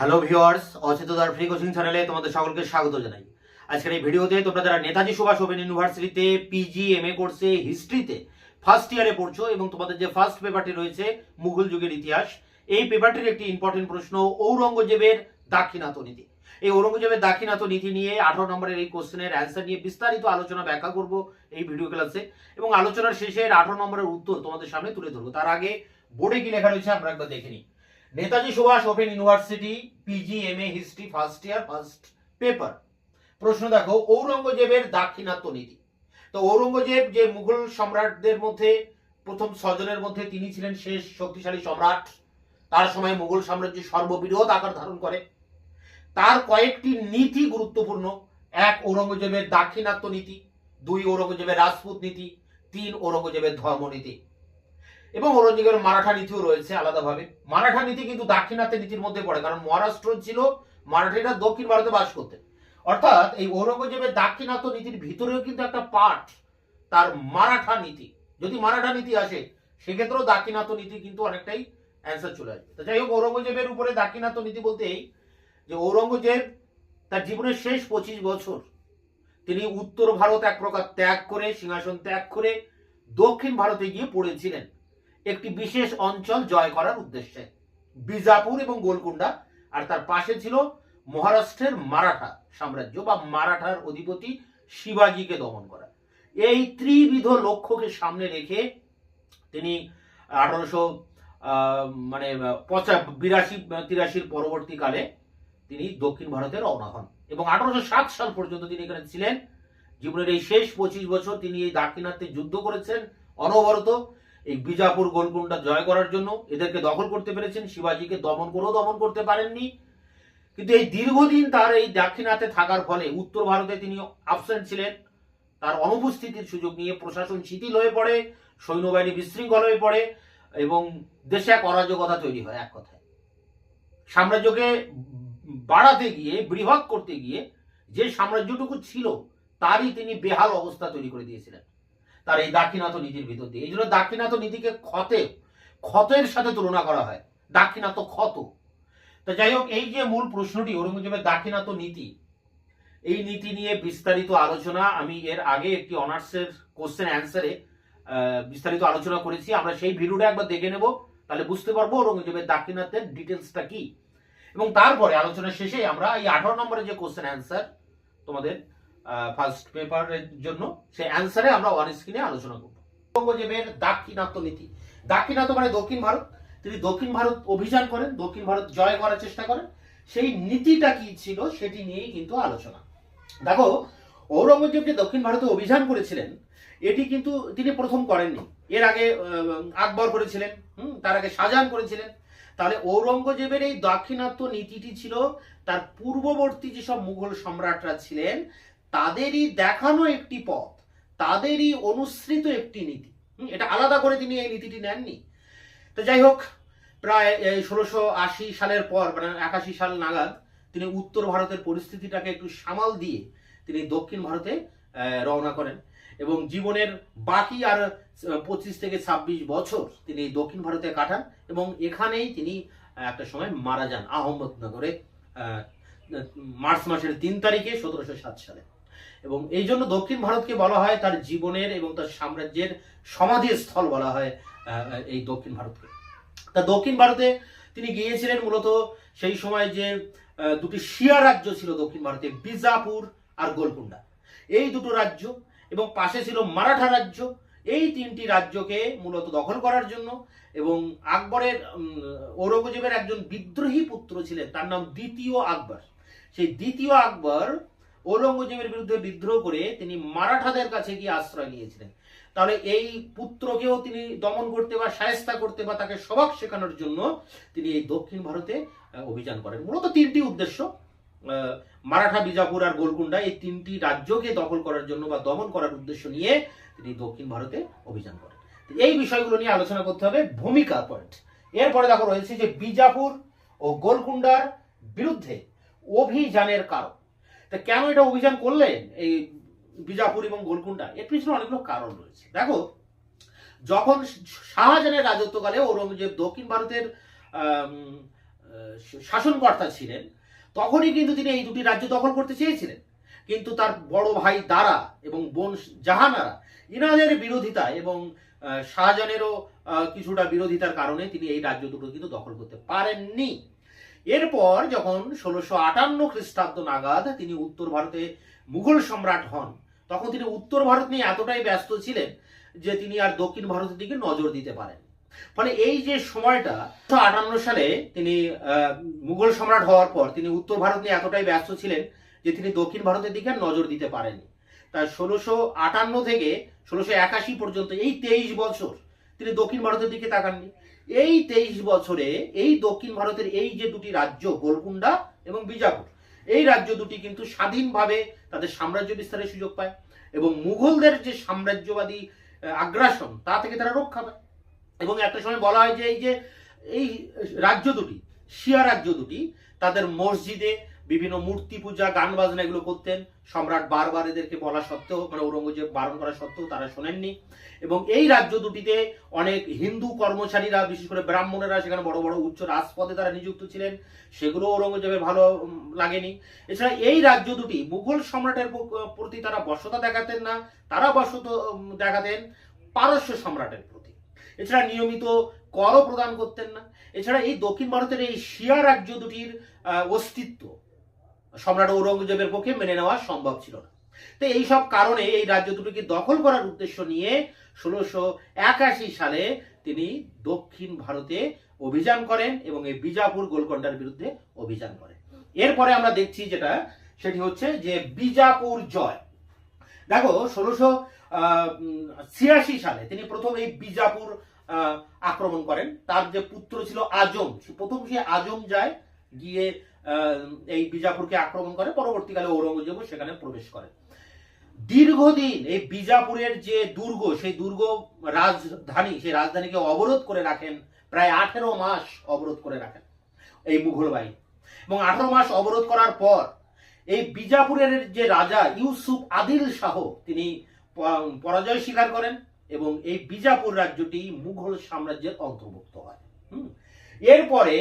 Hello viewers অচেতদার free coaching চ্যানেলে তোমাদের সকলকে স্বাগত জানাই। আজকের এই ভিডিওতে তোমরা যারা নেতাজি সুভাষ ওপেন ইউনিভার্সিটিতে পিজি এম এ কোর্সে হিস্ট্রিতে ফার্স্ট ইয়ারে পড়ছো এবং তোমাদের যে ফার্স্ট পেপারটি রয়েছে, মুঘল যুগের ইতিহাস, এই পেপারটির একটি ইম্পর্টেন্ট প্রশ্ন, ঔরঙ্গজেবের দাক্ষিণাত্য নীতি। এই ঔরঙ্গজেবের দাক্ষিণাত্য নীতি নিয়ে আঠারো নম্বরের এই কোশ্চেনের অ্যান্সার নিয়ে বিস্তারিত আলোচনা ব্যাখ্যা করব এই ভিডিও ক্লাসে এবং আলোচনার শেষে আঠারো নম্বরের উত্তর তোমাদের সামনে তুলে ধরবো। তার আগে বোর্ডে কি লেখা রয়েছে, আমরা একবার দেখে নিই। Netaji Subhas open university PG M A history first year first paper প্রশ্ন দেখো, ঔরঙ্গজেবের দাক্ষিণাত্য নীতি। তো ঔরঙ্গজেব যে মুঘল সম্রাটদের মধ্যে, প্রথম ছজনের মধ্যে তিনি ছিলেন শেষ শক্তিশালী সম্রাট। তার সময় মুঘল সাম্রাজ্য সর্ববৃহৎ আকার ধারণ করে। তার কয়েকটি নীতি গুরুত্বপূর্ণ। এক, ঔরঙ্গজেবের দাক্ষিণাত্য নীতি। দুই, ঔরঙ্গজেবের রাজপুত নীতি। তিন, ঔরঙ্গজেবের ধর্মনীতি। এবং ঔরঙ্গজেবের মারাঠা নীতিও রয়েছে আলাদাভাবে। মারাঠা নীতি কিন্তু দাক্ষিণাত্য নীতির মধ্যে পড়ে, কারণ মহারাষ্ট্র ছিল মারাঠিরা দক্ষিণ ভারতে বাস করতে। অর্থাৎ এই ঔরঙ্গজেবের দাক্ষিণাত্য নীতির ভিতরেও কিন্তু একটা পার্ট তার মারাঠা নীতি। যদি মারাঠা নীতি আসে, সেক্ষেত্রেও দাক্ষিণাত্য নীতি কিন্তু অনেকটাই অ্যান্সার চলে আসবে। তো যাই হোক, ঔরঙ্গজেবের উপরে দাক্ষিণাত্য নীতি বলতে এই যে ঔরঙ্গজেব তার জীবনের শেষ পঁচিশ বছর তিনি উত্তর ভারত এক প্রকার ত্যাগ করে, সিংহাসন ত্যাগ করে দক্ষিণ ভারতে গিয়ে পড়েছিলেন। একটি বিশেষ অঞ্চল জয় করার উদ্দেশ্যে। বিজাপুর এবং গোলকুন্ডা আর তার পাশে ছিল মহারাষ্ট্রের মারাঠা সাম্রাজ্য বা মারাঠার অধিপতি শিবাজিকে দমন করা। এই ত্রিবিধ লক্ষ্যকে সামনে রেখে তিনি আঠারোশো মানে পঁচা, বিরাশি, তিরাশির পরবর্তীকালে তিনি দক্ষিণ ভারতে রওনা হন এবং আঠারোশো সাত সাল পর্যন্ত তিনি এখানে ছিলেন। জীবনের এই শেষ পঁচিশ বছর তিনি এই দাক্ষিণাত্যে যুদ্ধ করেছেন অনবরত। এই বিজাপুর গোলকুন্ডা জয় করার জন্য এদেরকে দখল করতে পেরেছেন, শিবাজিকে দমন করেও দমন করতে পারেননি। কিন্তু এই দীর্ঘদিন তার এই দাক্ষিণাতে থাকার ফলে উত্তর ভারতে তিনি অবসেন্ট ছিলেন। তার অনুপস্থিতির সুযোগ নিয়ে প্রশাসন শিথিল হয়ে পড়ে, সৈন্যবাহিনী বিশৃঙ্খল হয়ে পড়ে এবং দেশে এক অরাজকতা তৈরি হয় এক কথায়। সাম্রাজ্যকে বাড়াতে গিয়ে, বৃহৎ করতে গিয়ে যে সাম্রাজ্যটুকু ছিল, তারই তিনি বেহাল অবস্থা তৈরি করে দিয়েছিলেন। তার এই দাক্ষিণাত্য নীতির ভিতর দিয়ে। এই জন্য দাক্ষিণাত্য নীতিকে ক্ষতে, ক্ষতের সাথে তুলনা করা হয়। দাক্ষিণাত্য ক্ষত। তো যাই হোক, এই যে মূল প্রশ্নটি ঔরঙ্গজেবের দাক্ষিণাত্য নীতি, এই নীতি নিয়ে বিস্তারিত আলোচনা আমি এর আগে একটি অনার্সের কোশ্চেন অ্যান্সারে বিস্তারিত আলোচনা করেছি। আমরা সেই ভিডিওটা একবার দেখে নেব, তাহলে বুঝতে পারব ঔরঙ্গজেবের দাক্ষিণাত্যের ডিটেলসটা কি। এবং তারপরে আলোচনা শেষে আমরা এই আঠারো নম্বরের যে কোশ্চেন অ্যান্সার তোমাদের ফার্স্ট পেপারের জন্য সেই অ্যান্সারে আমরা ওয়ান স্ক্রিনে আলোচনা করব। ঔরঙ্গজেবের দাক্ষিণাত্য নীতি। দাক্ষিণাত্য মানে দক্ষিণ ভারত। তিনি দক্ষিণ ভারত অভিযান করেন, দক্ষিণ ভারত জয় করার চেষ্টা করেন। সেই নীতিটা কি ছিল সেটি নিয়েই কিন্তু আলোচনা। দেখো, ঔরঙ্গজেব যে দক্ষিণ ভারতে অভিযান করেছিলেন, এটি কিন্তু তিনি প্রথম করেননি। এর আগে আকবর করেছিলেন, হুম, তার আগে শাহজাহান করেছিলেন। তাহলে ঔরঙ্গজেবের এই দাক্ষিণাত্য নীতিটি ছিল, তার পূর্ববর্তী যেসব মুঘল সম্রাটরা ছিলেন তাদেরই দেখানো একটি পথ তাদেরই অনুসৃত একটি নীতি। এটা আলাদা করে তিনি এই নীতিটি নেননি। তো যাই হোক প্রায় ষোলোশো আশি সালের পর মানে একাশি সাল নাগাদ তিনি উত্তর ভারতের পরিস্থিতিটাকে একটু সামাল দিয়ে তিনি দক্ষিণ ভারতে রওনা করেন এবং জীবনের বাকি আর পঁচিশ থেকে ছাব্বিশ বছর তিনি দক্ষিণ ভারতে কাটান এবং এখানেই তিনি একটা সময় মারা যান আহমদনগরে আহ, মার্চ মাসের তিন তারিখে সতেরোশো সাত সালে। এবং এই জন্য দক্ষিণ ভারতকে বলা হয় তার জীবনের এবং তার সাম্রাজ্যের সমাধিস্থল বলা হয় এই দক্ষিণ ভারতকে। তা দক্ষিণ ভারতে তিনি গিয়েছিলেন মূলত সেই সময় যে দুটি শিয়া রাজ্য ছিল দক্ষিণ ভারতে, বিজাপুর আর গোলকুন্ডা এই দুটো রাজ্য এবং পাশে ছিল মারাঠা রাজ্য। এই তিনটি রাজ্যকে মূলত দখল করার জন্য এবং আকবরের ঔরঙ্গজেবের একজন বিদ্রোহী পুত্র ছিলেন, তার নাম দ্বিতীয় আকবর। সেই দ্বিতীয় আকবর ঔরঙ্গজেবের বিরুদ্ধে বিদ্রোহ করে তিনি মারাঠাদের কাছে গিয়ে আশ্রয় নিয়েছিলেন। তাহলে এই পুত্রকেও তিনি দমন করতে বা সায়স্তা করতে বা তাকে সবাক শেখানোর জন্য তিনি এই দক্ষিণ ভারতে অভিযান করেন। মূলত তিনটি উদ্দেশ্য মারাঠা, বিজাপুর আর গোলকুন্ডা এই তিনটি রাজ্যকে দখল করার জন্য বা দমন করার উদ্দেশ্য নিয়ে তিনি দক্ষিণ ভারতে অভিযান করেন। এই বিষয়গুলো নিয়ে আলোচনা করতে হবে ভূমিকা পয়েন্ট এরপরে দেখো রয়েছে যে বিজাপুর ও গোলকুন্ডার বিরুদ্ধে অভিযানের কারণ। তা কেন এটা অভিযান করলেন এই বিজাপুর এবং গোলকুন্ডা এর পিছনে অনেকগুলো কারণ রয়েছে। দেখো, যখন শাহজাহানের রাজত্বকালে ঔরঙ্গজেব দক্ষিণ ভারতের শাসনকর্তা ছিলেন, তখনই কিন্তু তিনি এই দুটি রাজ্য দখল করতে চেয়েছিলেন। কিন্তু তার বড় ভাই দারা এবং বোন জাহানারা ইনাদের বিরোধিতা এবং শাহজাহানেরও কিছুটা বিরোধিতার কারণে তিনি এই রাজ্য দুটো কিন্তু দখল করতে পারেননি। এরপর যখন ষোলোশো আটান্ন খ্রিস্টাব্দ নাগাদ তিনি উত্তর ভারতে মুঘল সম্রাট হন, তখন তিনি উত্তর ভারত নিয়ে এতটাই ব্যস্ত ছিলেন যে তিনি আর দক্ষিণ ভারতের দিকে নজর দিতে পারেন ফলে এই যে সময়টা আটান্ন সালে তিনি মুঘল সম্রাট হওয়ার পর তিনি উত্তর ভারত নিয়ে এতটাই ব্যস্ত ছিলেন যে তিনি দক্ষিণ ভারতের দিকে নজর দিতে পারেননি। তাই ষোলোশো আটান্ন থেকে ষোলোশো একাশি পর্যন্ত এই তেইশ বছর তিনি দক্ষিণ ভারতের দিকে তাকাননি। এই তেইশ বছরে এই দক্ষিণ ভারতের এই যে দুটি রাজ্য গোলকুন্ডা এবং বিজাপুর, এই রাজ্য দুটি কিন্তু স্বাধীনভাবে তাদের সাম্রাজ্য বিস্তারের সুযোগ পায় এবং মুঘলদের যে সাম্রাজ্যবাদী আগ্রাসন, তা থেকে তারা রক্ষা পায়। এবং একটা সময় বলা হয় যে এই যে এই রাজ্য দুটি, শিয়া রাজ্য দুটি, তাদের মসজিদে বিভিন্ন মূর্তি পূজা, গান বাজনা এগুলো করতেন। সম্রাট বারবার এদেরকে বলা সত্ত্বেও মানে ঔরঙ্গজেব বারণ করা সত্ত্বেও তারা শোনেননি। এবং এই রাজ্য দুটিতে অনেক হিন্দু কর্মচারীরা, বিশেষ করে ব্রাহ্মণেরা, সেখানে বড় বড় উচ্চ রাজপদে তারা নিযুক্ত ছিলেন। সেগুলো ঔরঙ্গজেবের ভালো লাগেনি। এছাড়া এই রাজ্য দুটি, মুঘল সম্রাটের প্রতি তারা বশ্যতা দেখাতেন না, তারা বসত দেখাতেন পারস্য সম্রাটের প্রতি। এছাড়া নিয়মিত করও প্রদান করতেন না। এছাড়া এই দক্ষিণ ভারতের এই শিয়া রাজ্য দুটির অস্তিত্ব সম্রাট ঔরঙ্গজেবের পক্ষে মেনে নেওয়া সম্ভব ছিল না। তো এইসব কারণে এই রাজ্য দুটিকে দখল করার উদ্দেশ্য নিয়ে ষোলোশো একাশি সালে তিনি দক্ষিণ ভারতে অভিযান করেন এবং এই বিজাপুর গোলকন্ডার বিরুদ্ধে অভিযান করেন। এরপরে আমরা দেখছি যেটা, সেটি হচ্ছে যে বিজাপুর জয়। দেখো, ষোলোশো ছিয়াশি সালে তিনি প্রথম এই বিজাপুর আক্রমণ করেন। তার যে পুত্র ছিল আজম প্রথম সে আজম যায় গিয়ে এই বিজাপুরকে আক্রমণ করে, পরবর্তীকালে ঔরঙ্গজেবও সেখানে প্রবেশ করে। দীর্ঘদিন এই বিজাপুরের যে দুর্গ, সেই দুর্গ রাজধানী, সেই রাজধানীকে অবরোধ করে রাখেন, প্রায় আঠেরো মাস অবরোধ করে রাখেন এই মুঘল বাহিনী। এবং আঠেরো মাস অবরোধ করার পর এই বিজাপুরের যে রাজা ইউসুফ আদিল শাহ, তিনি পরাজয় স্বীকার করেন এবং এই বিজাপুর রাজ্যটি মুঘল সাম্রাজ্যের অন্তর্ভুক্ত হয়। এরপরে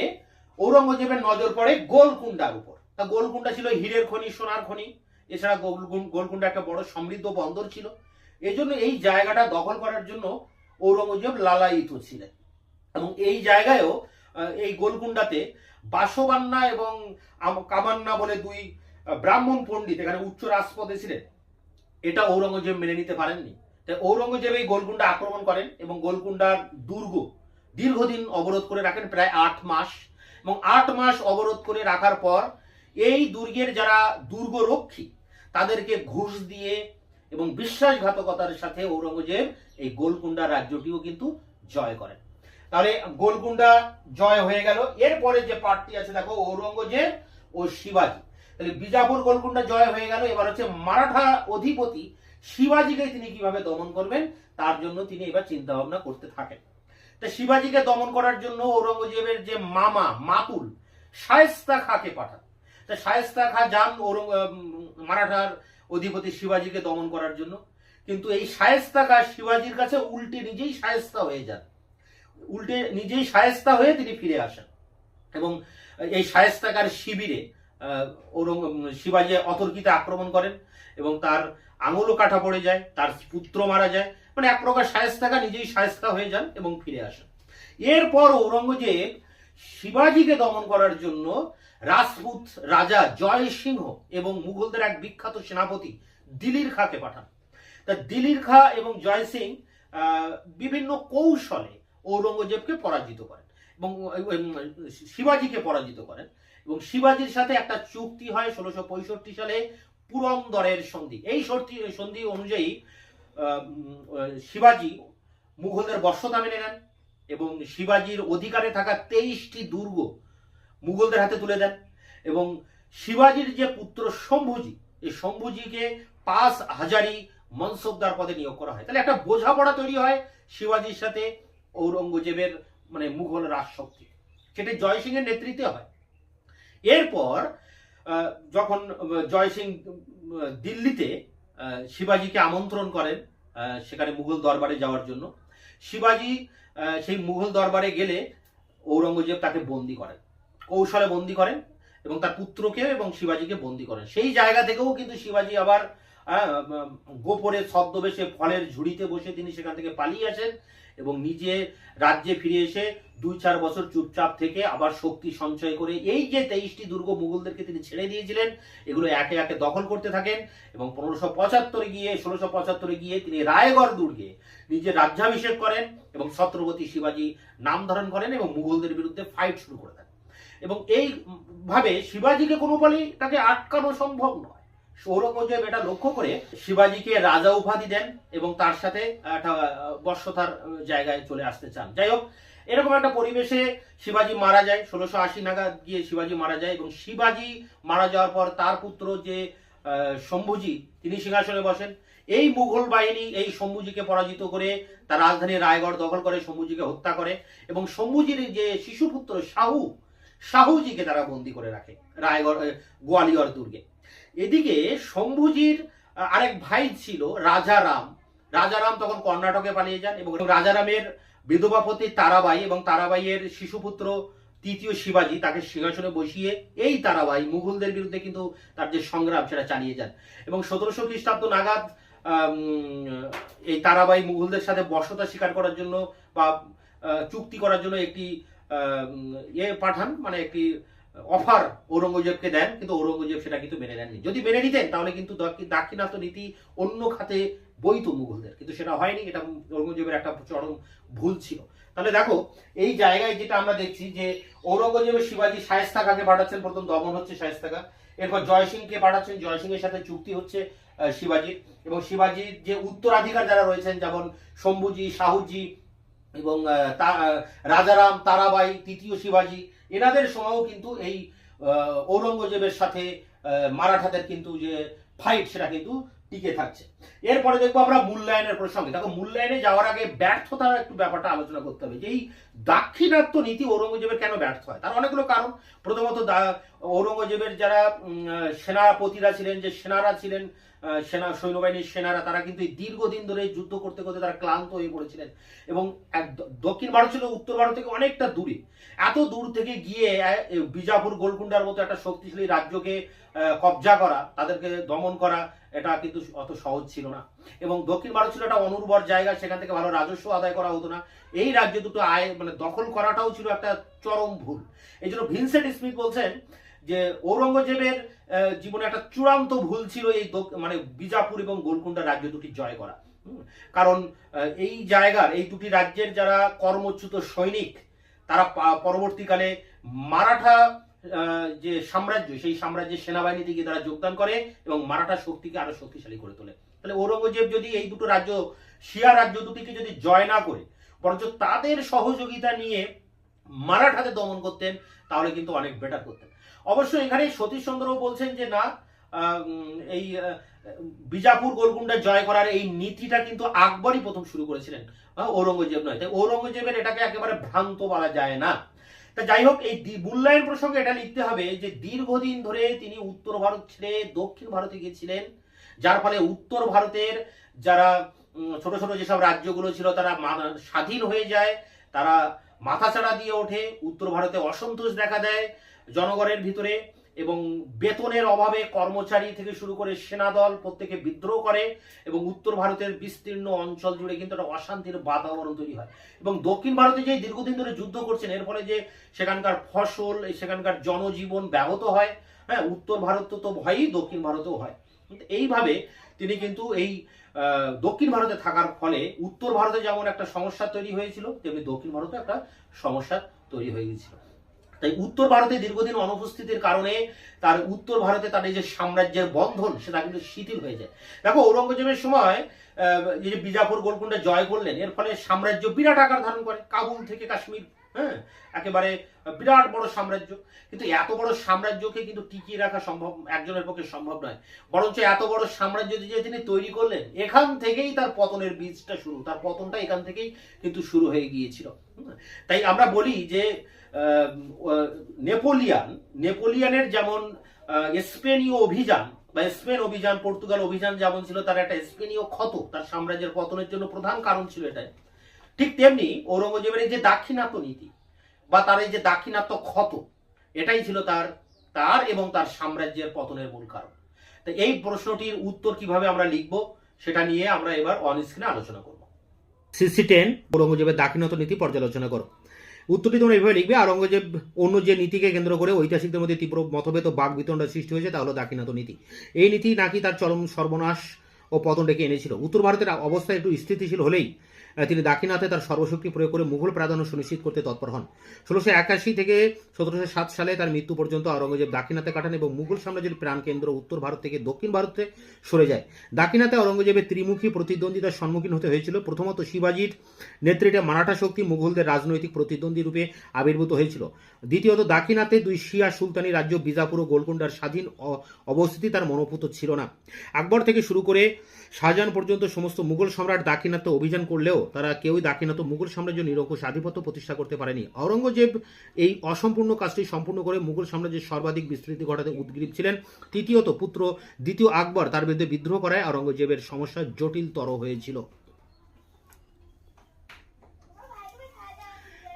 ঔরঙ্গজেবের নজর পড়ে গোলকুন্ডার উপর। তা গোলকুন্ডা ছিল হীরের খনি, সোনার খনি। এছাড়া গোল- গোলকুন্ডা একটা বড় সমৃদ্ধ বন্দর ছিল। এই জন্য এই জায়গাটা দখল করার জন্য ঔরঙ্গজেব লালায়িত ছিলেন। এবং এই জায়গায়ও এই গোলকুন্ডাতে বাসবান্না এবং কামান্না বলে দুই ব্রাহ্মণ পণ্ডিত এখানে উচ্চ রাজপদে ছিলেন। এটা ঔরঙ্গজেব মেনে নিতে পারেননি। তাই ঔরঙ্গজেব এই গোলকুন্ডা আক্রমণ করেন এবং গোলকুন্ডার দুর্গ দীর্ঘদিন অবরোধ করে রাখেন, প্রায় আট মাস। এবং আট মাস অবরোধ করে রাখার পর এই দুর্গের যারা দুর্গরক্ষী, তাদেরকে ঘুষ দিয়ে এবং বিশ্বাসঘাতকতার সাথে ঔরঙ্গজেব এই গোলকুন্ডা রাজ্যটিও কিন্তু জয় করেন। তাহলে গোলকুন্ডা জয় হয়ে গেল। এরপরে যে পার্টটি আছে, দেখো, ঔরঙ্গজেব ও শিবাজি। তাহলে বিজাপুর গোলকুন্ডা জয় হয়ে গেল। এবার হচ্ছে মারাঠা অধিপতি শিবাজিকে তিনি কীভাবে দমন করবেন, তার জন্য তিনি এবার চিন্তা ভাবনা করতে থাকেন। তা শিবাজিকে দমন করার জন্য ঔরঙ্গজেবের যে মামা, মাতুল, শায়েস্তা খাকে পাঠান। তা শায়েস্তা খা যান ঔরঙ্গ মারাঠার অধিপতি শিবাজিকে দমন করার জন্য। কিন্তু এই শায়েস্তা খা শিবাজির কাছে উল্টে নিজেই শায়েস্তা হয়ে যান। উল্টে নিজেই শায়েস্তা হয়ে তিনি ফিরে আসেন। এবং এই শায়েস্তাকার শিবিরে ঔরঙ্গ শিবাজি অতর্কিতে আক্রমণ করেন এবং তার আঙুলও কাটা পড়ে যায়, তার পুত্র মারা যায় মানে এক প্রকার শায়েস্তাকা নিজেই শায়েস্তা হয়ে যান এবং ফিরে আসেন। এরপর ঔরঙ্গজেব শিবাজিকে দমন করার জন্য রাজপুত রাজা জয় সিংহ এবং মুঘলদের এক বিখ্যাত সেনাপতি দিলির খাকে পাঠান। তা দিলির খা এবং জয় সিং বিভিন্ন কৌশলে ঔরঙ্গজেবকে পরাজিত করেন এবং শিবাজিকে পরাজিত করেন এবং শিবাজির সাথে একটা চুক্তি হয় ষোলোশো সালে পুরন্দরের সন্ধি। এই সন্ধি অনুযায়ী শিবাজি মুঘলদের বর্ষতা মেনে নেন এবং শিবাজির অধিকারে থাকা তেইশটি দুর্গ মুঘলদের হাতে তুলে দেন এবং শিবাজির যে পুত্র শম্ভুজি এই শম্ভুজিকে পাঁচ হাজারি মনসবদার পদে নিয়োগ করা হয়। তাহলে একটা বোঝাপড়া তৈরি হয় শিবাজির সাথে ঔরঙ্গজেবের মানে মুঘল রাজশক্তি। সেটা জয় সিংয়ের নেতৃত্বে হয়। এরপর যখন আহ, জয় সিং দিল্লিতে শিবাজিকে আমন্ত্রণ করেন সেখানে মুঘল দরবারে যাওয়ার জন্য। শিবাজি সেই মুঘল দরবারে গেলে ঔরঙ্গজেব তাকে বন্দি করেন, কৌশলে বন্দি করেন এবং তার পুত্রকে এবং শিবাজিকে বন্দি করেন। সেই জায়গা থেকেও কিন্তু শিবাজি আবার গোপরে ছদ্মবেশে ফলের ঝুড়িতে বসে তিনি সেখান থেকে পালিয়ে আসেন। এবং নিজে রাজ্যে ফিরে এসে দুই চার বছর চুপচাপ থেকে আবার শক্তি সঞ্চয় করে এই যে তেইশটি দুর্গ মুঘলদেরকে তিনি ছেড়ে দিয়েছিলেন, এগুলো একে একে দখল করতে থাকেন এবং পনেরোশো পঁচাত্তরে গিয়ে, ষোলোশো পঁচাত্তরে গিয়ে তিনি রায়গড় দুর্গে নিজের রাজ্যাভিষেক করেন এবং ছত্রপতি শিবাজী নাম ধারণ করেন এবং মুঘলদের বিরুদ্ধে ফাইট শুরু করে দেন। এবং এই ভাবে শিবাজীকে কোনো বলেই তাকে আটকানো সম্ভব নয়। সৌরঙ্গজেব এটা লক্ষ্য করে শিবাজীকে রাজা উপাধি দেন এবং তার সাথে একটা বর্ষতার জায়গায় চলে আসতে চান। যাই হোক, এরকম একটা পরিবেশে শিবাজী মারা যায়। ষোলোশো আশি নাগাদ গিয়ে শিবাজী মারা যায় এবং শিবাজী মারা যাওয়ার পর তার পুত্র যে শম্ভুজি, তিনি সিংহাসনে বসেন। এই মুঘল বাহিনী এই শম্ভুজিকে পরাজিত করে তার রাজধানী রায়গড় দখল করে, শম্ভুজিকে হত্যা করে এবং শম্ভুজির যে শিশুপুত্র শাহু, শাহুজিকে তারা বন্দি করে রাখে, রায়গড় গোয়ালিয়র দুর্গে। এদিকে শম্ভুজির আরেক ভাই ছিল রাজারাম রাজারাম তখন কর্ণাটকে পালিয়ে যান এবং রাজারামের বিধবাপতি তারাবাই এবং তারাবাইয়ের শিশুপুত্র তৃতীয় শিবাজী তাকে সিংহাসনে বসিয়ে এই তারাবাই মুঘলদের বিরুদ্ধে কিন্তু তার যে সংগ্রাম সেটা চালিয়ে যান। এবং সতেরোশো খ্রিস্টাব্দ নাগাদ এই তারাবাই মুঘলদের সাথে বর্ষতা স্বীকার করার জন্য বা চুক্তি করার জন্য একটি ইয়ে পাঠান মানে একটি অফার ঔরঙ্গজেবকে দেন, কিন্তু ঔরঙ্গজেব সেটা কিন্তু মেনে নেননি। যদি মেনে নিতেন, তাহলে কিন্তু দাক্ষিণাত্য নীতি অন্য খাতে বইত মুঘলদের, কিন্তু সেটা হয়নি, এটা ঔরঙ্গজেবের একটা চরম ভুল ছিল। তাহলে দেখো, এই জায়গায় যেটা আমরা দেখছি যে ঔরঙ্গজেবের শিবাজী শায়েস্তা খাকে পাঠাচ্ছেন, প্রথম দমন হচ্ছে শায়েস্তা খা এরপর জয়সিংকে পাঠাচ্ছেন, জয়সিংয়ের সাথে চুক্তি হচ্ছে শিবাজির। এবং শিবাজির যে উত্তরাধিকার যারা রয়েছেন, যেমন শম্ভুজি, শাহুজি এবং রাজারাম তারাবাই তৃতীয় শিবাজি এনাদের সময়ও কিন্তু এই ঔরঙ্গজেবের সাথে মারাঠাদের কিন্তু যে ফাইট সেটা কিন্তু টিকে থাকছে। এরপরে দেখব আমরা মূল্যায়নের প্রসঙ্গে। দেখো, মূল্যায়নে যাওয়ার আগে ব্যর্থতার একটু ব্যাপারটা আলোচনা করতে হবে যে এই দাক্ষিণাত্য নীতি ঔরঙ্গজেবের কেন ব্যর্থ হয়? তার অনেকগুলো কারণ। প্রথমত ঔরঙ্গজেবের যারা সেনাপতিরা ছিলেন, যে সেনারা ছিলেন সেনা, সৈন্যবাহিনীর সেনারা, তারা কিন্তু এই দীর্ঘদিন ধরে যুদ্ধ করতে করতে তারা ক্লান্ত হয়ে পড়েছিলেন। এবং দক্ষিণ ভারত ছিল, উত্তর ভারত থেকে অনেকটা দূরে। এত দূর থেকে গিয়ে বিজাপুর গোলকুন্ডার মতো একটা শক্তিশালী রাজ্যকে কবজা করা, তাদেরকে দমন করা, এটা কিন্তু অত সহজ ছিল না। এবং দক্ষিণ ভারত ছিল একটা অনুর্বর জায়গা, সেখান থেকে ভালো রাজস্ব আদায় করা হতো না। এই রাজ্য দুটো আয় মানে দখল করাটাও ছিল একটা চরম ভুল। এই জন্য ভিনসেন্ট স্মিথ বলছেন যে ঔরঙ্গজেবের জীবনে একটা চূড়ান্ত ভুল ছিল এই মানে বিজাপুর এবং গোলকুন্ডা রাজ্য দুটি জয় করা। কারণ এই জায়গার, এই দুটি রাজ্যের যারা কর্মচ্যুত সৈনিক, তারা পরবর্তীকালে মারাঠা যে সাম্রাজ্য, সেই সাম্রাজ্যের সেনাবাহিনীতে গিয়ে তারা যোগদান করে এবং মারাঠা শক্তিকে আরও শক্তিশালী করে তোলে। তাহলে ঔরঙ্গজেব যদি এই দুটো রাজ্য, শিয়া রাজ্য দুটিকে যদি জয় না করে, বরঞ্চ তাদের সহযোগিতা নিয়ে মারাঠাকে দমন করতেন, তাহলে কিন্তু অনেক বেটার করতেন। অবশ্য এখানে সতীশ চন্দ্রও বলছেন যে না এই বিজাপুর গোলকুন্ডা জয় করার এই নীতিটা কিন্তু আকবরই প্রথম শুরু করেছিলেন ঔরঙ্গজেব নয়। তাই ঔরঙ্গজেবের এটাকে একেবারে ভ্রান্ত বলা যায় না। তা যাই হোক, এই মূল্যায়ন প্রসঙ্গে এটা লিখতে হবে যে দীর্ঘদিন ধরে তিনি উত্তর ভারত ছেড়ে দক্ষিণ ভারতে গিয়েছিলেন, যার ফলে উত্তর ভারতের যারা ছোট ছোট যেসব রাজ্যগুলো ছিল তারা স্বাধীন হয়ে যায়, তারা মাথাচাড়া দিয়ে ওঠে, উত্তর ভারতে অসন্তোষ দেখা দেয় জনগণের ভিতরে এবং বেতনের অভাবে কর্মচারী থেকে শুরু করে সেনাদল প্রত্যেকে বিদ্রোহ করে এবং উত্তর ভারতের বিস্তীর্ণ অঞ্চল জুড়ে কিন্তু একটা অশান্তির বাতাবরণ তৈরি হয়। এবং দক্ষিণ ভারতে যে দীর্ঘদিন ধরে যুদ্ধ করছেন, এর ফলে যে সেখানকার ফসল, সেখানকার জনজীবন ব্যাহত হয় হ্যাঁ উত্তর ভারত তো ভয়ই, দক্ষিণ ভারতেও হয়। এইভাবে তিনি কিন্তু এই দক্ষিণ ভারতে থাকার ফলে উত্তর ভারতে যেমন একটা সমস্যা তৈরি হয়েছিল, তেমনি দক্ষিণ ভারতে একটা সমস্যা তৈরি হয়ে গিয়েছিল তাই উত্তর ভারতে দীর্ঘদিন অনুপস্থিতির কারণে তার উত্তর ভারতে তার এই যে সাম্রাজ্যের বন্ধন, সেটা কিন্তু শিথিল হয়ে যায়। দেখো, ঔরঙ্গজেবের সময় যে বিজাপুর গোলকুন্ডা জয় করলেন, এর ফলে সাম্রাজ্য বিরাট আকার ধারণ করে, কাবুল থেকে কাশ্মীর হ্যাঁ একেবারে বিরাট বড় সাম্রাজ্য। কিন্তু এত বড় সাম্রাজ্যকে কিন্তু টিকিয়ে রাখা সম্ভব, একজনের পক্ষে সম্ভব নয়। বরঞ্চ এত বড় সাম্রাজ্য যে তিনি তৈরি করলেন, এখান থেকেই তার পতনের বীজটা শুরু, তার পতনটা এখান থেকেই কিন্তু শুরু হয়ে গিয়েছিল। তাই আমরা বলি যে নেপোলিয়ান, নেপোলিয়ানের যেমন স্পেনীয় অভিযান, বা স্পেন অভিযান, পর্তুগাল অভিযান যেমন ছিল, তার একটা স্পেনীয় ক্ষত তার সাম্রাজ্যের পতনের জন্য প্রধান কারণ ছিল এটাই। ঠিক তেমনি ঔরঙ্গজেবের এই যে দাক্ষিণাত্য নীতি, বা তার এই যে দাক্ষিণাত্য ক্ষত এটাই ছিল তার তার এবং তার সাম্রাজ্যের পতনের মূল কারণ। তো এই প্রশ্নটির উত্তর কীভাবে আমরা লিখব, সেটা নিয়ে আমরা এবার অন স্ক্রিনে আলোচনা করব। সিসি টেন ঔরঙ্গজেবের দাক্ষিণাত্য নীতি পর্যালোচনা করো। উত্তরটি তোমরা এভাবে লিখবে আরঙ্গজেব অন্য যে নীতিকে কেন্দ্র করে ঐতিহাসিকদের মধ্যে তীব্র মতভেদ ও বাক বিতণ্ডা সৃষ্টি হয়েছে তা হলো দাক্ষিণাত্য নীতি। এই নীতি নাকি তার চরম সর্বনাশ ও পতন ডেকে এনেছিল। উত্তর ভারতের অবস্থা একটু স্থিতিশীল হলেই তিনি দাক্ষিণাতে তার সর্বশক্তি প্রয়োগ করে মুঘল প্রাধান্য সুনিশ্চিত করতে তৎপর হন। ষোলোশো একাশি থেকে সতেরোশো সাত সালে তার মৃত্যু পর্যন্ত আওরঙ্গজেব দাক্ষিণাতে কাটান এবং মুঘল সাম্রাজ্যের প্রাণকেন্দ্র উত্তর ভারত থেকে দক্ষিণ ভারতে সরে যায়। দাক্ষিণাতে আওরঙ্গজেবের ত্রিমুখী প্রতিদ্বন্দ্বিতার সম্মুখীন হতে হয়েছিল। প্রথমত শিবাজির নেতৃত্বে মারাঠা শক্তি মুঘলদের রাজনৈতিক প্রতিদ্বন্দ্বী রূপে আবির্ভূত হয়েছিল। দ্বিতীয়ত দাক্ষিণাতে দুই শিয়া সুলতানি রাজ্য বিজাপুর ও গোলকুন্ডার স্বাধীন অবস্থিতি তার মনোপুত ছিল না। আকবর থেকে শুরু করে শাহজাহান পর্যন্ত সমস্ত মুঘল সম্রাট দাক্ষিণাত্য অভিযান করলেও তারা কেউই দাক্ষিণাত্য মুঘল সাম্রাজ্য নিরঙ্কুশ আধিপত্য প্রতিষ্ঠা করতে পারেনি। আওরঙ্গজেব এই অসম্পূর্ণ কাজটি সম্পূর্ণ করে মুঘল সাম্রাজ্যের সর্বাধিক বিস্তৃতি ঘটাতে উদ্গ্রীব ছিলেন। তৃতীয়ত পুত্র দ্বিতীয় আকবর তার বিরুদ্ধে বিদ্রোহ করায় আওরঙ্গজেবের সমস্যা জটিলতর হয়েছিল।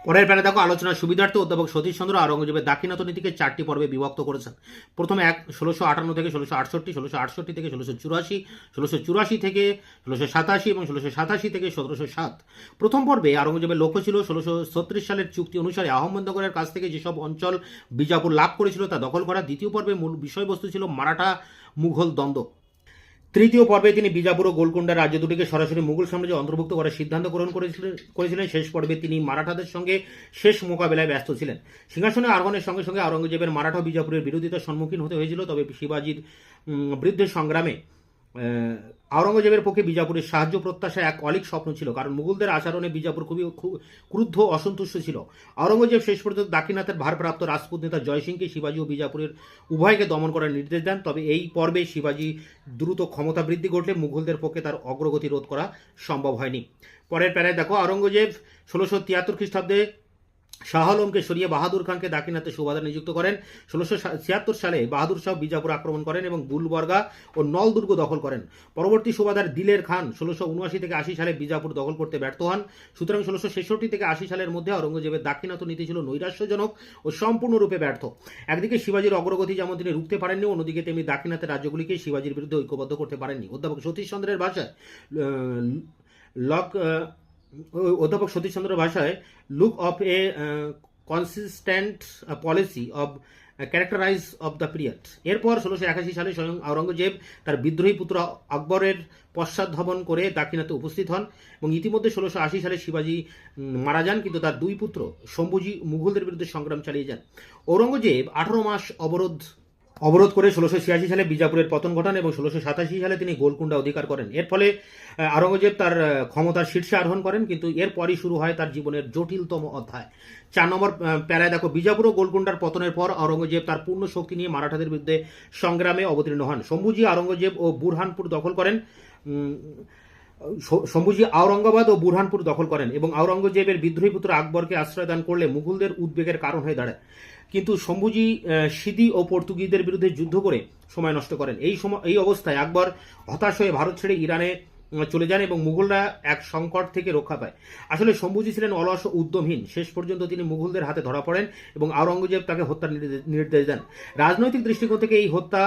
পরের প্যারা দেখো আলোচনার সুবিধার্থে অধ্যাপক সতীশ চন্দ্র আওরঙ্গজেবের দাক্ষিণাত্য নীতিকে চারটি পর্বে বিভক্ত করেছেন। প্রথমে এক, ষোলোশো আটান্ন থেকে ষোলোশো আটষট্টি ষোলোশো আটষট্টি থেকে ষোলোশো চুরাশি ষোলোশো চুরাশি থেকে ষোলোশো সাতাশি এবং ষোলোশো সাতাশি থেকে সতেরোশো সাত। প্রথম পর্বে আওরঙ্গজেবের লক্ষ্য ছিল ষোলোশো ছত্রিশ সালের চুক্তি অনুসারে আহমদনগরের কাছ থেকে যেসব অঞ্চল বিজাপুর লাভ করেছিল তা দখল করা। দ্বিতীয় পর্বে মূল বিষয়বস্তু ছিল মারাঠা মুঘল দ্বন্দ্ব। তৃতীয় পর্বে তিনি বিজাপুর ও গোলকুন্ডা রাজ্য দুটিকে সরাসরি মুঘল সাম্রাজ্যে অন্তর্ভুক্ত করার সিদ্ধান্ত গ্রহণ করেছিলেন। শেষ পর্বে তিনি মারাঠাদের সঙ্গে শেষ মোকাবেলায় ব্যস্ত ছিলেন। সিংহাসনে আরোহণের সঙ্গে সঙ্গে আওরঙ্গজেবের মারাঠা বিজাপুরের বিরোধিতার সম্মুখীন হতে হয়েছিল, তবে শিবাজির বৃদ্ধের সংগ্রামে আওরঙ্গজেবের পক্ষে বিজাপুরের সাহায্য প্রত্যাশা এক অলিক স্বপ্ন ছিল, কারণ মুঘলদের আচরণে বিজাপুর খুবই ক্রুদ্ধ অসন্তুষ্ট ছিল। আওরঙ্গজেব শেষ পর্যন্ত দাক্ষিণাতের ভারপ্রাপ্ত রাজপুত নেতা জয়সিংকে শিবাজি ও বিজাপুরের উভয়কে দমন করার নির্দেশ দেন, তবে এই পর্বে শিবাজি দ্রুত ক্ষমতা বৃদ্ধি ঘটলে মুঘলদের পক্ষে তার অগ্রগতি রোধ করা সম্ভব হয়নি। পরের প্যারায় দেখো, আওরঙ্গজেব ষোলোশো তিয়াত্তর খ্রিস্টাব্দে শাহ আলমকে সরিয়ে বাহাদুর খানকে দাক্ষিণাতে সুবাদার নিযুক্ত করেন। ষোলোশো ছিয়াত্তর সালে বাহাদুর শাহ বিজাপুর আক্রমণ করেন এবং গুলবর্গা ও নল দুর্গ দখল করেন। পরবর্তী সুবাদার দিলের খান ষোলোশো উনআশি থেকে আশি সালে বিজাপুর দখল করতে ব্যর্থ হন। সুতরাং ষোলোশো ছেষট্টি থেকে আশি সালের মধ্যে আওরঙ্গজেবের দাক্ষিণাত্য নীতি ছিল নৈরাশ্যজনক ও সম্পূর্ণরূপে ব্যর্থ। একদিকে শিবাজির অগ্রগতি যেমন তিনি রুখতে পারেননি, অন্যদিকে তেমনি দাক্ষিণাত্যের রাজ্যগুলিকে শিবাজির বিরুদ্ধে ঐক্যবদ্ধ করতে পারেননি। অধ্যাপক সতীশ চন্দ্রের ভাষায় লক অধ্যাপক সতীশ চন্দ্রের ভাষায় look of a consistent policy of characterize of the period এরপর ষোলোশো একাশি সালে স্বয়ং আওরঙ্গজেব তার বিদ্রোহী পুত্র আকবরের পশ্চাৎধাবন করে দাক্ষিণাতে উপস্থিত হন এবং ইতিমধ্যে ষোলোশো আশি সালে শিবাজি মারা যান, কিন্তু তার দুই পুত্র, শম্ভুজি মুঘলদের বিরুদ্ধে সংগ্রাম চালিয়ে যান। ঔরঙ্গজেব আঠারো মাস অবরোধ অবরোধ করে ষোলোশো ছিয়াশি সালে বিজাপুরের পতন ঘটান এবং ষোলোশো সাতাশি সালে তিনি গোলকুন্ডা অধিকার করেন। এর ফলে আহ, আওরঙ্গজেব তার ক্ষমতার শীর্ষে আরোহণ করেন কিন্তু এরপরই শুরু হয় তার জীবনের জটিলতম অধ্যায়। চার নম্বর প্যারায় দেখো বিজাপুর ও গোলকুন্ডার পতনের পর আওরঙ্গজেব তার পূর্ণ শক্তি নিয়ে মারাঠাদের বিরুদ্ধে সংগ্রামে অবতীর্ণ হন। শম্ভুজি আওরঙ্গজেব ও বুরহানপুর দখল করেন। শম্ভুজি আওরঙ্গাবাদ ও বুরহানপুর দখল করেন এবং আওরঙ্গজেবের বিদ্রোহী পুত্র আকবরকে আশ্রয় দান করলে মুঘলদের উদ্বেগের কারণ হয়ে দাঁড়ায়। কিন্তু শম্ভুজি সিদি ও পর্তুগিজদের বিরুদ্ধে যুদ্ধ করে সময় নষ্ট করেন। এই সময়, এই অবস্থায় আকবর হতাশ হয়ে ভারত ছেড়ে ইরানে চলে যান এবং মুঘলরা এক সংকট থেকে রক্ষা পায়। আসলে শম্ভুজি ছিলেন অলস ও উদ্যমহীন। শেষ পর্যন্ত তিনি মুঘলদের হাতে ধরা পড়েন এবং আওরঙ্গজেব তাকে হত্যার নির্দেশ দেন। রাজনৈতিক দৃষ্টিকোণ থেকে এই হত্যা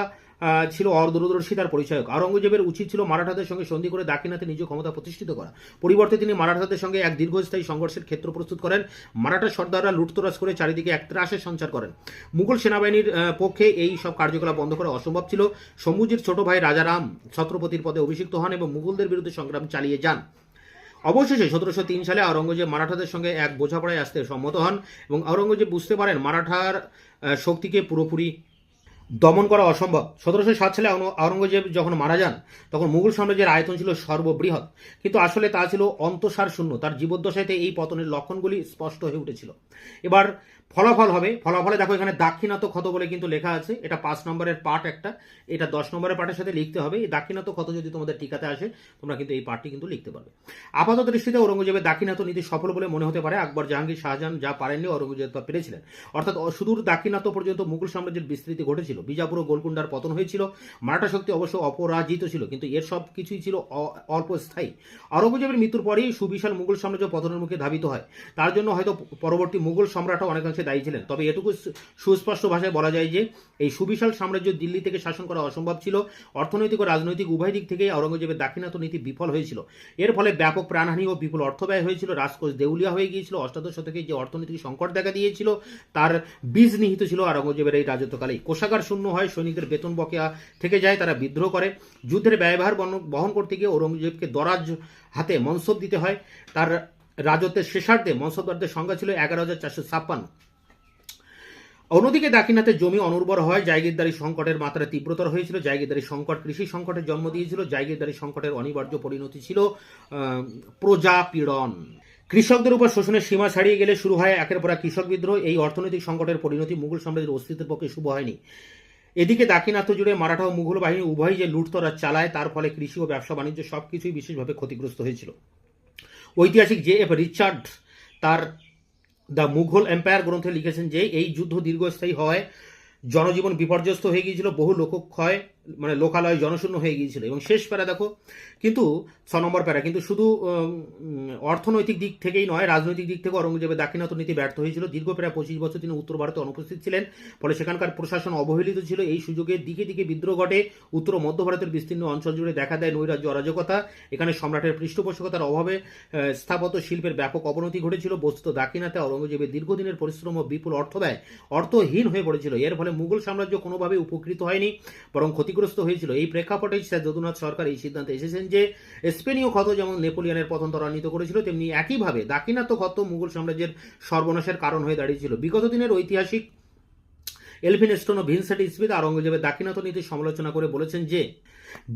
ছিল অদূরদর্শিতার পরিচায়ক। আওরঙ্গজেবের উচিত ছিল মারাঠাদের সঙ্গে সন্ধি করে দাক্ষিণাতে নিজ ক্ষমতা প্রতিষ্ঠিত করা। পরিবর্তে তিনি মারাঠাদের সঙ্গে এক দীর্ঘস্থায়ী সংঘর্ষের ক্ষেত্র প্রস্তুত করেন। মারাঠা সর্দাররা লুটতরাজ করে চারিদিকে এক ত্রাসের সঞ্চার করেন। মুঘল সেনাবাহিনীর পক্ষে এই সব কার্যকলাপ বন্ধ করা অসম্ভব ছিল। শম্ভুজির ছোট ভাই রাজারাম ছত্রপতির পদে অভিষিক্ত হন এবং মুঘলদের বিরুদ্ধে সংগ্রাম চালিয়ে যান। অবশেষে সতেরোশো তিন সালে আওরঙ্গজেব মারাঠাদের সঙ্গে এক বোঝাপড়ায় আসতে সম্মত হন এবং আওরঙ্গজেব বুঝতে পারেন মারাঠার শক্তিকে পুরোপুরি দমন করা অসম্ভব। সতেরোশো সাত সালে আওরঙ্গজেব যখন মারা যান, তখন মুঘল সাম্রাজ্যের আয়তন ছিল সর্ববৃহৎ। কিন্তু আসলে তা ছিল অন্তঃসার শূন্য তার জীবদ্দশাতে এই পতনের লক্ষণগুলি স্পষ্ট হয়ে উঠেছিল। এবার ফলাফল হবে। ফলাফলে দেখো এখানে দাক্ষিণাত্য ক্ষত বলে কিন্তু লেখা আছে। এটা পাঁচ নম্বরের পার্ট একটা। এটা দশ নম্বরের পার্টের সাথে লিখতে হবে। এই দাক্ষিণাত্য ক্ষত যদি তোমাদের টিকাতে আসে, তোমরা কিন্তু এই পার্টটি কিন্তু লিখতে পারবে। আপাত দৃষ্টিতে ঔরঙ্গজেবের দাক্ষিণাত্য নীতি সফল বলে মনে হতে পারে। আকবর জাহাঙ্গীর শাহজাহান যা পারেননি, ঔরঙ্গজেব তা পেরেছিলেন। অর্থাৎ সুদূর দাক্ষিণাত্য পর্যন্ত মুঘল সাম্রাজ্যের বিস্তৃতি ঘটেছিল। বিজাপুর ও গোলকুন্ডার পতন হয়েছিল। মারাঠা শক্তি অবশ্য অপরাজিত ছিল, কিন্তু এর সব কিছুই ছিল অল্প স্থায়ী। আরঙ্গজেবের মৃত্যুর পরেই সুবিশাল মুঘল সাম্রাজ্য পতনের মুখে ধাবিত হয়। তার জন্য হয়তো পরবর্তী মুঘল সম্রাটও অনেকাংশে দায়ী ছিলেন। তবে এটুকু সুস্পষ্ট ভাষায় বলা যায় যে, এই সুবিশাল সাম্রাজ্য দিল্লি থেকে শাসন করা অসম্ভব ছিল। অর্থনৈতিক ও রাজনৈতিক উভয় দিক থেকেই আওরঙ্গজেবের দাক্ষিণাত্য নীতি বিফল হয়েছিল। এর ফলে ব্যাপক প্রাণহানি ও বিপুল অর্থ ব্যয় হয়েছিল। রাজকোষ দেউলিয়া হয়ে গিয়েছিল। অষ্টাদশ শতকে যে অর্থনৈতিক সংকট দেখা দিয়েছিল, তার বীজ নিহিত ছিল আওরঙ্গজেবের এই রাজত্বকালেই কোষাগার শূন্য হয়, সৈনিকদের বেতন বকেয়া থেকে যায়, তারা বিদ্রোহ করে। যুদ্ধের ব্যয়ভার বহন করতে গিয়ে ঔরঙ্গজেবকে দরাজ হাতে মনসব দিতে হয়। তার রাজত্বের শেষার্ধে মনসবদারদের সংখ্যা ছিল এগারো হাজার চারশো ছাপ্পান্ন। অন্যদিকে দাক্ষিণাতে জমি অনুর্বর হয় জায়গিরদারি সংকটের মাত্রা তীব্রতর হয়েছিল। জায়গিরদারি সংকট, কৃষি সংকটের জন্ম দিয়েছিল। জায়গিরদারি সংকটের অনিবার্য পরিণতি ছিল প্রজাপীড়ন। কৃষকদের উপর শোষণের সীমা ছাড়িয়ে গেলে শুরু হয় একের পর এক কৃষক বিদ্রোহ। এই অর্থনৈতিক সংকটের পরিণতি মুঘল সাম্রাজ্যের অস্তিত্বের পক্ষে শুভ হয়নি। এদিকে দাক্ষিণাত্য জুড়ে মারাঠা ও মুঘল বাহিনী উভয়ই যে লুটতরা চালায়, তার ফলে কৃষি ও ব্যবসা বাণিজ্য সবকিছুই বিশেষভাবে ক্ষতিগ্রস্ত হয়েছিল। ঐতিহাসিক জে এফ রিচার্ড তার দ্য মুঘল এম্পায়ার গ্রন্থে লিখেছেন যে, এই যুদ্ধ দীর্ঘস্থায়ী হয় জনজীবন বিপর্যস্ত হয়ে গিয়েছিল, বহু লোকক্ষয় মানে লোকালয় জনশূন্য হয়ে গিয়েছিল। এবং শেষ প্যারা দেখো, কিন্তু ছ নম্বর প্যারা, কিন্তু শুধু অর্থনৈতিক দিক থেকেই নয়, রাজনৈতিক দিক থেকে অরঙ্গজেবের দাক্ষিণাত্য নীতি ব্যর্থ হয়েছিল। দীর্ঘ প্রায় পঁচিশ বছর তিনি উত্তর ভারতে অনুপস্থিত ছিলেন, ফলে সেখানকার প্রশাসন অবহেলিত ছিল। এই সুযোগে দিকে দিকে বিদ্রোহ ঘটে। উত্তর মধ্য ভারতের বিস্তীর্ণ অঞ্চল জুড়ে দেখা দেয় নৈরাজ্য অরাজকতা। এখানে সম্রাটের পৃষ্ঠপোষকতার অভাবে স্থাপত্য শিল্পের ব্যাপক অবনতি ঘটেছিল। বস্তুত দাক্ষিণাতে অরঙ্গজেবের দীর্ঘদিনের পরিশ্রম ও বিপুল অর্থ ব্যয় অর্থহীন হয়ে পড়েছিল। এর ফলে মুঘল সাম্রাজ্য কোনোভাবে উপকৃত হয়নি, বরং ক্ষতিগ্রস্ত হয়েছিল। এই প্রেক্ষাপটে স্যার যদুনাথ সরকার এই সিদ্ধান্তে এসেছেন যে স্পেনীয় ক্ষত যেমন নেপোলিয়নের পতন ত্বরান্বিত করেছিল, তেমনি একইভাবে দাক্ষিণাত্য ক্ষত মুঘল সাম্রাজ্যের সর্বনাশের কারণ হয়ে দাঁড়িয়েছিল। বিগত দিনের ঐতিহাসিক এলভিন স্টোন ও ভিনসেন্ট স্মিথ আওরঙ্গজেবের দাক্ষিণাত্য নীতির সমালোচনা করে বলেছেন যে,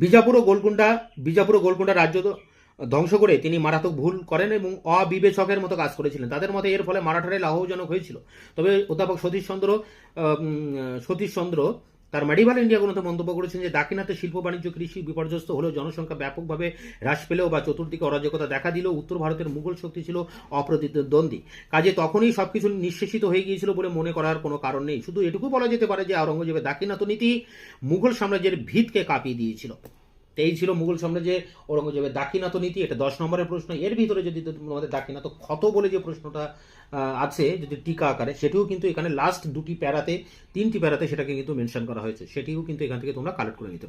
বিজাপুর ও গোলকুন্ডা বিজাপুর ও গোলকুন্ডা রাজ্য ধ্বংস করে তিনি মারাত্মক ভুল করেন এবং অবিবেচকের মতো কাজ করেছিলেন। তাদের মতে এর ফলে মারাঠারাই লাভজনক হয়েছিল। তবে অধ্যাপক সতীশ চন্দ্র তার মেডিভাল ইন্ডিয়া গ্রন্থে মন্তব্য করেছেন যে দাক্ষিণাত্যে শিল্প, বাণিজ্য, কৃষি বিপর্যস্ত হলেও জনসংখ্যা ব্যাপকভাবে হ্রাস পেলেও বা চতুর্দিকে অরাজকতা দেখা দিলেও উত্তর ভারতের মুঘল শক্তি ছিল অপ্রতিদ্বন্দ্বী। কাজে তখনই সবকিছু নিঃশেষিত হয়ে গিয়েছিল বলে মনে করার কোনো কারণ নেই। শুধু এটুকু বলা যেতে পারে যে আওরঙ্গজেবের দাক্ষিণাত্য নীতি মুঘল সাম্রাজ্যের ভিতকে কাঁপিয়ে দিয়েছিল। এই ছিল মুঘল সাম্রাজ্যে ঔরঙ্গজেবের দাক্ষিণাত্য নীতি। এটা দশ নম্বরের প্রশ্ন। এর ভিতরে যদি তোমাদের দাক্ষিণাত্য ক্ষত বলে যে প্রশ্নটা আছে যদি টিকা আকারে, সেটিও কিন্তু এখানে লাস্ট দুটি প্যারাতে, তিনটি প্যারাতে সেটাকে কিন্তু মেনশন করা হয়েছে। সেটিও কিন্তু এখান থেকে তোমরা কালেক্ট করে নিতে